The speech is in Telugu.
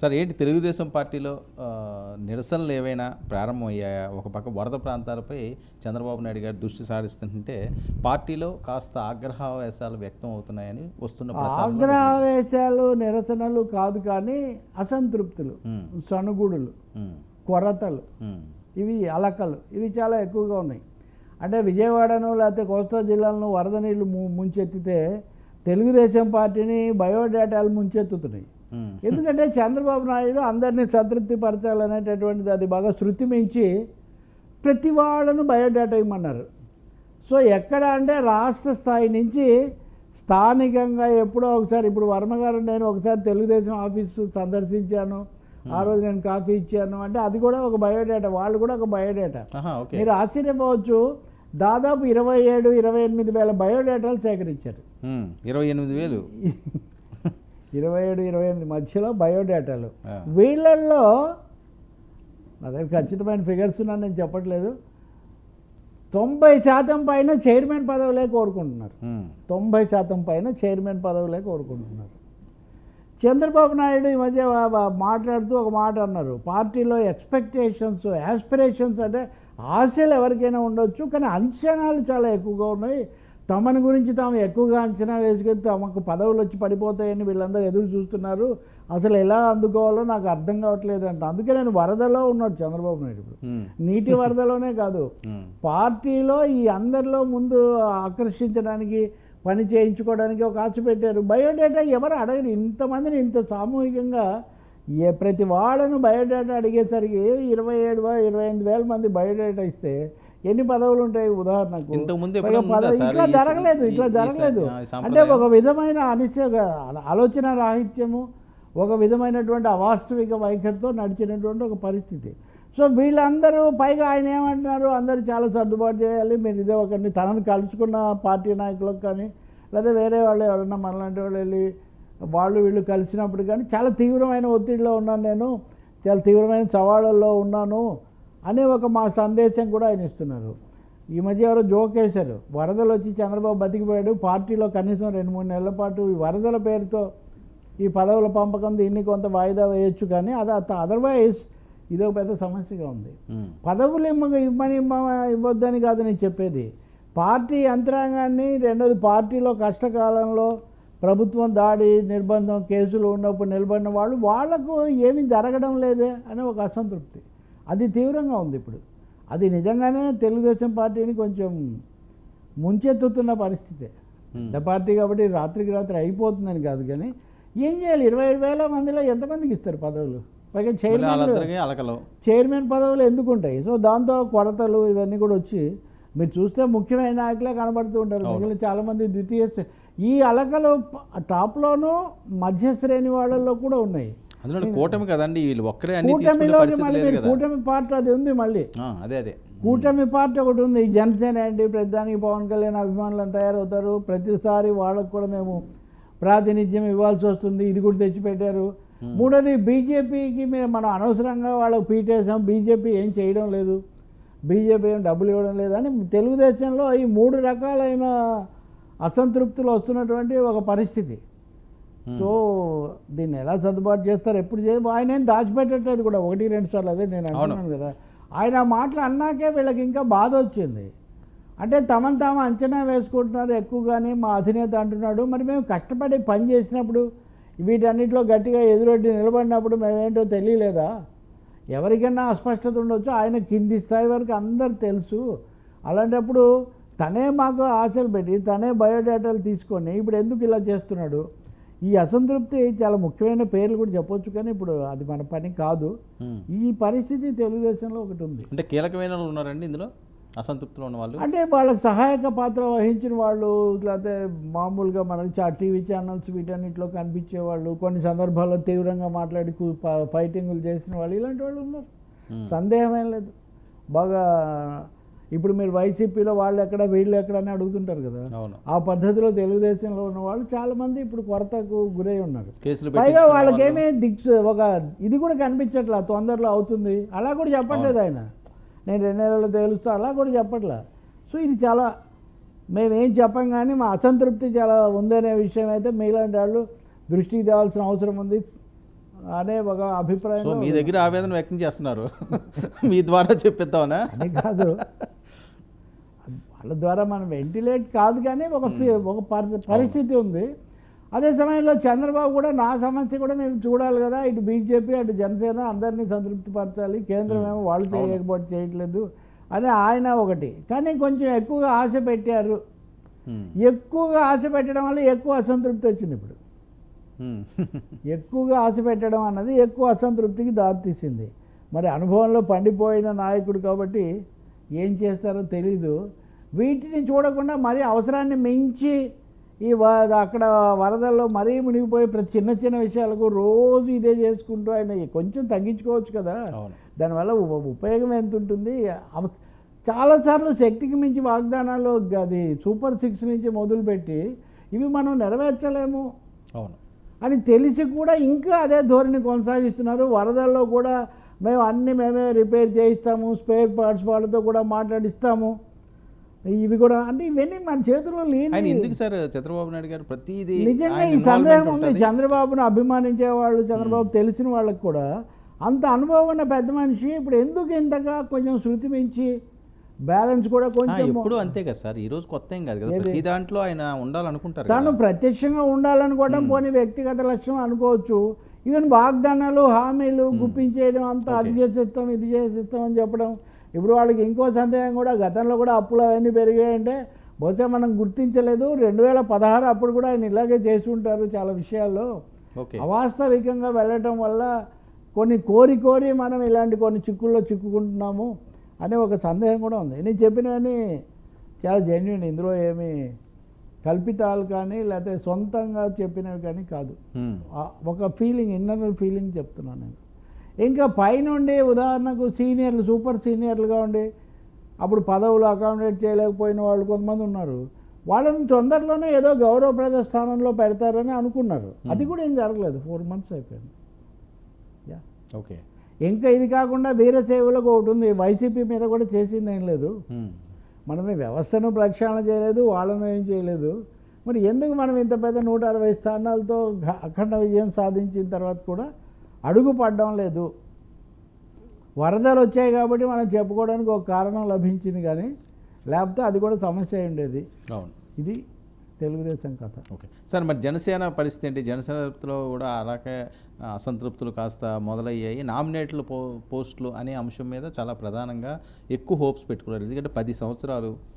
సార్ ఏంటి తెలుగుదేశం పార్టీలో నిరసనలు ఏవైనా ప్రారంభమయ్యాయా? ఒక పక్క వరద ప్రాంతాలపై చంద్రబాబు నాయుడు గారు దృష్టి సారిస్తుంటే పార్టీలో కాస్త ఆగ్రహావేశాలు వ్యక్తం అవుతున్నాయని వస్తున్న ఆగ్రహావేశాలు నిరసనలు కాదు కానీ అసంతృప్తులు సనుగుడులు కొరతలు ఇవి అలకలు ఇవి చాలా ఎక్కువగా ఉన్నాయి. అంటే విజయవాడను లేకపోతే కోస్తా జిల్లాలను వరద నీళ్ళు ము- ముంచెత్తితే తెలుగుదేశం పార్టీని బయోడేటాలు ముంచెత్తుతున్నాయి. ఎందుకంటే చంద్రబాబు నాయుడు అందరినీ సంతృప్తి పరచాలనేటటువంటిది అది బాగా శృతి మించి ప్రతి వాళ్ళను బయోడేటా ఇవ్వమన్నారు. సో ఎక్కడ అంటే రాష్ట్ర స్థాయి నుంచి స్థానికంగా ఎప్పుడో ఒకసారి ఇప్పుడు వర్మ గారు నేను ఒకసారి తెలుగుదేశం ఆఫీసు సందర్శించాను. ఆ రోజు నేను కాఫీ ఇచ్చాను. అంటే అది కూడా ఒక బయోడేటా వాళ్ళు కూడా ఒక బయోడేటా. మీరు ఆశ్చర్యపోవచ్చు దాదాపు ఇరవై ఏడు ఇరవై ఎనిమిది వేల బయోడేటాలు సేకరించారు. ఉమ్, ఇరవై ఎనిమిది వేలు. ఇరవై ఏడు ఇరవై ఎనిమిది మధ్యలో బయోడేటాలు. వీళ్ళల్లో నా దగ్గర ఖచ్చితమైన ఫిగర్స్ ఉన్నాను నేను చెప్పట్లేదు. తొంభై శాతం పైన చైర్మన్ పదవులే కోరుకుంటున్నారు. తొంభై శాతం పైన చైర్మన్ పదవులే కోరుకుంటున్నారు. చంద్రబాబు నాయుడు ఈ మధ్య మాట్లాడుతూ ఒక మాట అన్నారు. పార్టీలో ఎక్స్పెక్టేషన్స్ యాస్పిరేషన్స్ అంటే ఆశలు ఎవరికైనా ఉండొచ్చు కానీ అంచనాలు చాలా ఎక్కువగా ఉన్నాయి. తమని గురించి తాము ఎక్కువగా అంచనా వేసుకొని తమకు పదవులు వచ్చి పడిపోతాయని వీళ్ళందరూ ఎదురు చూస్తున్నారు. అసలు ఎలా అందుకోవాలో నాకు అర్థం కావట్లేదు అంట అందుకే నేను వరదలో ఉన్నాడు చంద్రబాబు నాయుడు ఇప్పుడు. నీటి వరదలోనే కాదు. పార్టీలో ఈ అందరిలో ముందు ఆకర్షించడానికి పని చేయించుకోవడానికి ఒక ఆశ పెట్టారు. బయోడేటా ఎవరు అడగరు. ఇంతమందిని ఇంత సామూహికంగా ఏ ప్రతి వాళ్ళను బయోడేటా అడిగేసరికి ఇరవై ఏడు ఇరవై ఎనిమిది వేల మంది బయోడేటా ఇస్తే ఎన్ని పదవులు ఉంటాయి? ఉదాహరణకు ఇట్లా జరగలేదు ఇట్లా జరగలేదు. అంటే? ఒక విధమైన అనిశ్చయ ఆలోచన రాహిత్యము ఒక విధమైనటువంటి అవాస్తవిక వైఖరితో నడిచినటువంటి ఒక పరిస్థితి. సో వీళ్ళందరూ పైగా ఆయన ఏమంటున్నారు? అందరూ చాలా సర్దుబాటు చేయాలి. మీరు ఇదే ఒకరిని తనను కలుసుకున్న పార్టీ నాయకులకు కానీ లేదా వేరే వాళ్ళు ఎవరన్నా మనలాంటి వాళ్ళు వెళ్ళి వాళ్ళు వీళ్ళు కలిసినప్పుడు కానీ చాలా తీవ్రమైన ఒత్తిడిలో ఉన్నాను నేను. చాలా తీవ్రమైన సవాళ్ళల్లో ఉన్నాను. అనే ఒక మా సందేశం కూడా ఆయన ఇస్తున్నారు. ఈ మధ్య ఎవరో జోక్ వేశారు. వరదలు వచ్చి చంద్రబాబు బతికిపోయాడు. పార్టీలో కనీసం రెండు మూడు నెలల పాటు ఈ వరదల పేరుతో ఈ పదవుల పంపకం దీన్ని కొంత వాయిదా వేయొచ్చు కానీ అది అదర్వైజ్ ఇది ఒక పెద్ద సమస్యగా ఉంది. పదవులు ఇమ్మ ఇమ్మని ఇమ్మ ఇవ్వద్దని కాదు నేను చెప్పేది. పార్టీ యంత్రాంగాన్ని రెండోది పార్టీలో కష్టకాలంలో ప్రభుత్వం దాడి నిర్బంధం కేసులు ఉన్నప్పుడు నిలబడిన వాళ్ళు వాళ్ళకు ఏమీ జరగడం లేదే అనే ఒక అసంతృప్తి. అది తీవ్రంగా ఉంది ఇప్పుడు. అది నిజంగానే తెలుగుదేశం పార్టీని కొంచెం ముంచెత్తుతున్న పరిస్థితే. పెద్ద పార్టీ కాబట్టి రాత్రికి రాత్రి అయిపోతుందని కాదు కానీ ఏం చేయాలి? ఇరవై ఏడు వేల మందిలో ఎంతమందికి ఇస్తారు పదవులు? పైగా చైర్మన్ చైర్మన్ పదవులు ఎందుకు ఉంటాయి సో దాంతో కొరతలు ఇవన్నీ కూడా వచ్చి మీరు చూస్తే ముఖ్యమైన నాయకులే కనబడుతూ ఉంటారు. మిగిలిన చాలామంది ద్వితీయ ఈ అలకలు టాప్లోనూ మధ్య శ్రేణి వాళ్ళల్లో కూడా ఉన్నాయి. అందులో కూటమి కదండి వీళ్ళు ఒక్కరే అన్ని కూటమిలో మీరు కూటమి పార్టీ అది ఉంది మళ్ళీ. అదే అదే. కూటమి పార్టీ ఒకటి ఉంది. జనసేన ఏంటి ప్రతిదానికి పవన్ కళ్యాణ్ అభిమానులు అని తయారవుతారు. ప్రతిసారి వాళ్ళకు కూడా మేము ప్రాతినిధ్యం ఇవ్వాల్సి వస్తుంది. ఇది కూడా తెచ్చిపెట్టారు. మూడోది బీజేపీకి మేము మనం అనవసరంగా వాళ్ళకు పీటేసాం. బీజేపీ ఏం చేయడం లేదు. బీజేపీ ఏం డబ్బులు ఇవ్వడం లేదు అని తెలుగుదేశంలో ఈ మూడు రకాలైన అసంతృప్తులు వస్తున్నటువంటి ఒక పరిస్థితి. సో దీన్ని ఎలా సర్దుబాటు చేస్తారు? ఎప్పుడు చేయ? ఆయన ఏం దాచిపెట్టట్లేదు కూడా. ఒకటి రెండు సార్లు అదే నేను అంటున్నాను కదా. ఆయన మాటలు అన్నాకే వీళ్ళకి ఇంకా బాధ వచ్చింది. అంటే తమను తాము అంచనా వేసుకుంటున్నారు ఎక్కువగానే. మా అధినేత అంటున్నాడు. మరి మేము కష్టపడి పని చేసినప్పుడు వీటన్నిటిలో గట్టిగా ఎదురొడ్డి నిలబడినప్పుడు మేమేంటో తెలియలేదా? ఎవరికైనా అస్పష్టత ఉండొచ్చు. ఆయన కింది స్థాయి వరకు అందరు తెలుసు. అలాంటప్పుడు తనే మాకు ఆశలు పెట్టి తనే బయోడేటాలు తీసుకొని ఇప్పుడు ఎందుకు ఇలా చేస్తున్నాడు? ఈ అసంతృప్తి చాలా ముఖ్యమైన పేర్లు కూడా చెప్పొచ్చు కానీ ఇప్పుడు అది మన పని కాదు. ఈ పరిస్థితి తెలుగుదేశంలో ఒకటి ఉంది. అంటే కీలకమైన ఉన్నారండి ఇందులో? అసంతృప్తిలో ఉన్న వాళ్ళు? అంటే వాళ్ళకి సహాయక పాత్ర వహించిన వాళ్ళు లేకపోతే మామూలుగా మనకి టీవీ ఛానల్స్ వీటన్నిటిలో కనిపించే వాళ్ళు కొన్ని సందర్భాల్లో తీవ్రంగా మాట్లాడి ఫైటింగులు చేసిన వాళ్ళు ఇలాంటి వాళ్ళు ఉన్నారు. సందేహమేం లేదు. బాగా ఇప్పుడు మీరు వైసీపీలో వాళ్ళు ఎక్కడ వీళ్ళు ఎక్కడ అని అడుగుతుంటారు కదా. ఆ పద్ధతిలో తెలుగుదేశంలో ఉన్న వాళ్ళు చాలామంది ఇప్పుడు కొరతకు గురై ఉన్నారు. పైగా వాళ్ళకేమీ దిక్స్ ఒక ఇది కూడా కనిపించట్లా తొందరలో అవుతుంది. అలా కూడా చెప్పట్లేదు ఆయన. నేను రెండు నెలల్లో తేలుస్తా అలా కూడా చెప్పట్లా. సో ఇది చాలా మేమేం చెప్పం కానీ మా అసంతృప్తి చాలా ఉందనే విషయం అయితే మీలాంటి వాళ్ళు దృష్టికి తేవాల్సిన అవసరం ఉంది అనే ఒక అభిప్రాయం మీ దగ్గర ఆవేదన వ్యక్తం చేస్తున్నారు. మీ ద్వారా చెప్పిద్దామనా? కాదు. వాళ్ళ ద్వారా మనం వెంటిలేట్ కాదు కానీ ఒక ఒక పరి- పరిస్థితి ఉంది. అదే సమయంలో చంద్రబాబు కూడా నా సమస్య కూడా నేను చూడాలి కదా. ఇటు బీజేపీ అటు జనసేన అందరినీ సంతృప్తిపరచాలి. కేంద్రం ఏమో వాళ్ళు చేయకపోతే చేయట్లేదు అని ఆయన ఒకటి. కానీ కొంచెం ఎక్కువగా ఆశ పెట్టారు. ఎక్కువగా ఆశ పెట్టడం వల్ల ఎక్కువ అసంతృప్తి వచ్చింది ఇప్పుడు. ఎక్కువగా ఆశ పెట్టడం అన్నది ఎక్కువ అసంతృప్తికి దారితీసింది మరి అనుభవంలో పండిపోయిన నాయకుడు కాబట్టి ఏం చేస్తారో తెలీదు. వీటిని చూడకుండా మరీ అవసరాన్ని మించి ఈ వ అక్కడ వరదల్లో మరీ మునిగిపోయి ప్రతి చిన్న చిన్న విషయాలకు రోజు ఇదే చేసుకుంటూ ఆయన కొంచెం తగ్గించుకోవచ్చు కదా. దానివల్ల ఉపయోగం ఎంత ఉంటుంది? చాలాసార్లు శక్తికి మించి వాగ్దానాలు అది సూపర్ సిక్స్ నుంచి మొదలుపెట్టి ఇవి మనం నెరవేర్చలేము. అవును. అని తెలిసి కూడా ఇంకా అదే ధోరణి కొనసాగిస్తున్నారు. వరదల్లో కూడా మేము అన్ని మేమే రిపేర్ చేయిస్తాము. స్పేర్ పార్ట్స్ వాళ్ళతో కూడా మాట్లాడిస్తాము. ఇవి కూడా అంటే ఇవన్నీ మన చేతిలో ఆయన లేని ఎందుకు సార్ చంద్రబాబు నాయుడు గారు ప్రతిదీ నిజంగా ఈ సందేహం ఉంది. చంద్రబాబును అభిమానించే వాళ్ళు చంద్రబాబు తెలిసిన వాళ్ళకి కూడా అంత అనుభవం ఉన్న పెద్ద మనిషి ఇప్పుడు ఎందుకు ఇంతగా కొంచెం శృతి మించి బ్యాలెన్స్ కూడా కొంచెం ఎప్పుడు అంతే కదా సార్ ఈ రోజు కొత్త ఏం కాదు? ప్రతి దాంట్లో ఆయన ఉండాలనుకుంటారు తను. ప్రత్యక్షంగా ఉండాలనుకోవడం పోనీ వ్యక్తిగత లక్ష్యం అనుకోవచ్చు ఈవెన్ వాగ్దానాలు హామీలు గుప్పించేయడం అంతా అది. చేసేస్తాం ఇది చేసేస్తాం అని చెప్పడం ఇప్పుడు వాళ్ళకి ఇంకో సందేహం కూడా గతంలో కూడా అప్పులు అవన్నీ పెరిగాయంటే బహుశా మనం గుర్తించలేదు. రెండు వేల పదహారు అప్పుడు కూడా ఆయన ఇలాగే చేసి ఉంటారు చాలా విషయాల్లో. అవాస్తవికంగా వెళ్ళటం వల్ల కొన్ని కోరి కోరి మనం ఇలాంటి కొన్ని చిక్కుల్లో చిక్కుకుంటున్నాము అనే ఒక సందేహం కూడా ఉంది. నేను చెప్పినవన్నీ చాలా జెన్యున్ ఇందులో ఏమి కల్పితాలు కానీ లేకపోతే సొంతంగా చెప్పినవి కానీ కాదు. ఒక ఫీలింగ్ ఇన్నర్ ఫీలింగ్ చెప్తున్నాను నేను. ఇంకా పైనుండి ఉదాహరణకు సీనియర్లు సూపర్ సీనియర్లుగా ఉండి అప్పుడు పదవులు అకామిడేట్ చేయలేకపోయిన వాళ్ళు కొంతమంది ఉన్నారు. వాళ్ళని తొందరలోనే ఏదో గౌరవప్రద స్థానంలో పెడతారని అనుకున్నారు. అది కూడా ఏం జరగలేదు. ఫోర్ మంత్స్ అయిపోయింది. యా. ఓకే. ఇంకా ఇది కాకుండా వీరసేవలకు ఒకటి ఉంది. వైసీపీ మీద కూడా చేసింది ఏం లేదు. ఉమ్, మనం ఈ వ్యవస్థను ప్రక్షాళన చేయలేదు వాళ్ళను ఏం చేయలేదు. మరి ఎందుకు మనం ఇంత పెద్ద నూట అరవై స్థానాలతో అఖండ విజయం సాధించిన తర్వాత కూడా అడుగు పడడం లేదు. వరదలు వచ్చాయి కాబట్టి మనం చెప్పుకోవడానికి ఒక కారణం లభించింది కానీ లేకపోతే అది కూడా సమస్య ఉండేది. అవును. ఇది తెలుగుదేశం కథ. ఓకే. సార్ మరి జనసేన పరిస్థితి ఏంటి? జనసేనలో కూడా అలాగే అసంతృప్తులు కాస్త మొదలయ్యాయి. నామినేట్లు పో పోస్టులు అనే అంశం మీద చాలా ప్రధానంగా ఎక్కువ హోప్స్ పెట్టుకున్నారు. ఎందుకంటే పది సంవత్సరాలు